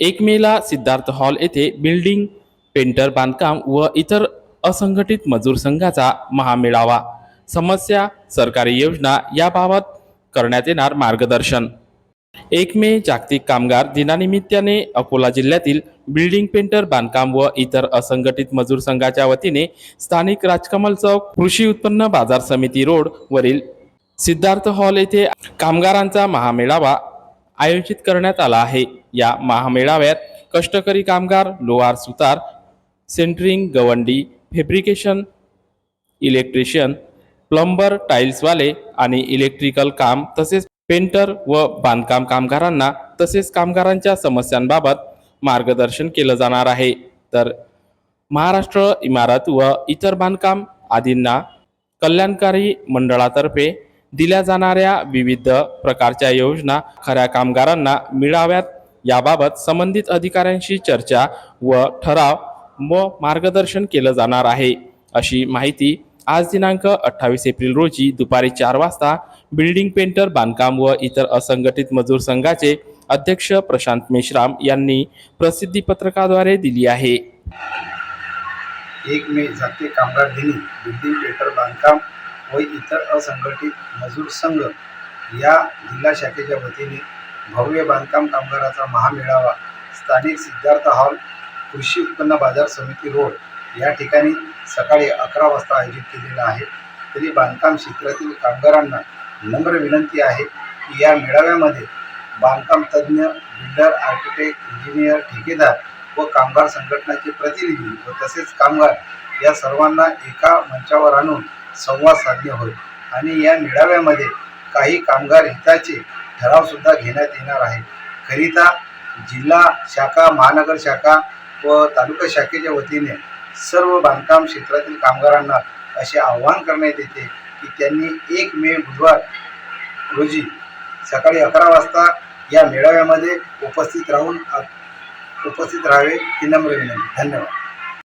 एक मेला सिद्धार्थ हॉल येथे बिल्डिंग पेंटर बांधकाम व इतर असंघटित मजूर संघाचा महामेळावा. समस्या सरकारी योजना याबाबत करण्यात येणार मार्गदर्शन. एक मे जागतिक कामगार दिनानिमित्ताने अकोला जिल्ह्यातील बिल्डिंग पेंटर बांधकाम व इतर असंघटित मजूर संघाच्या वतीने स्थानिक राजकमल चौक कृषी उत्पन्न बाजार समिती रोड वरील सिद्धार्थ हॉल येथे कामगारांचा महामेळावा आयोजित करण्यात आला आहे. या महामेळाव्यात कष्टकरी कामगार लोहार सुतार सेंटरिंग गवंडी फेब्रिकेशन इलेक्ट्रिशियन प्लंबर टाईल्सवाले आणि इलेक्ट्रिकल काम तसेच पेंटर व बांधकाम कामगारांना तसेच कामगारांच्या समस्यांबाबत मार्गदर्शन केलं जाणार आहे. तर महाराष्ट्र इमारत व इतर बांधकाम आदींना कल्याणकारी मंडळातर्फे दिल्या जाणाऱ्या विविध प्रकारच्या योजना खऱ्या कामगारांना मिळाव्यात. याबाबत संबंधित अधिकाऱ्यांशी चर्चा व ठराव व मार्गदर्शन केलं जाणार आहे. अशी माहिती आज दिनांक अठ्ठावीस एप्रिल रोजी दुपारी चार वाजता बिल्डिंग पेंटर बांधकाम व इतर असंघटित मजूर संघाचे अध्यक्ष प्रशांत मेश्राम यांनी प्रसिद्धी पत्रकाद्वारे दिली आहे. एक मे जागतिक कामगार दिनी बिल्डिंग पेंटर बांधकाम व इतर असंघटित मजूर संघ या जिल्हा शाखेच्या वतीने भव्य बांधकाम कामगाराचा महामेळावा स्थानिक सिद्धार्थ हॉल कृषी उत्पन्न बाजार समिती रोड या ठिकाणी सकाळी अकरा वाजता आयोजित केलेला आहे. तरी बांधकाम क्षेत्रातील कामगारांना नम्र विनंती आहे की या मेळाव्यामध्ये बांधकाम तज्ज्ञ बिल्डर आर्किटेक्ट इंजिनियर ठेकेदार व कामगार संघटनाचे प्रतिनिधी व तसेच कामगार या सर्वांना एका मंचावर आणून संवाद साधणे होईल आणि या मेळाव्यामध्ये काही कामगार हिताचे ठरावसुद्धा घेण्यात येणार आहे. करिता जिल्हा शाखा महानगर शाखा व तालुका शाखेच्या वतीने सर्व बांधकाम क्षेत्रातील कामगारांना असे आवाहन करण्यात येते की त्यांनी एक मे बुधवार रोजी सकाळी अकरा वाजता या मेळाव्यामध्ये उपस्थित राहून उपस्थित राहावे ही नम्र विनंती. धन्यवाद.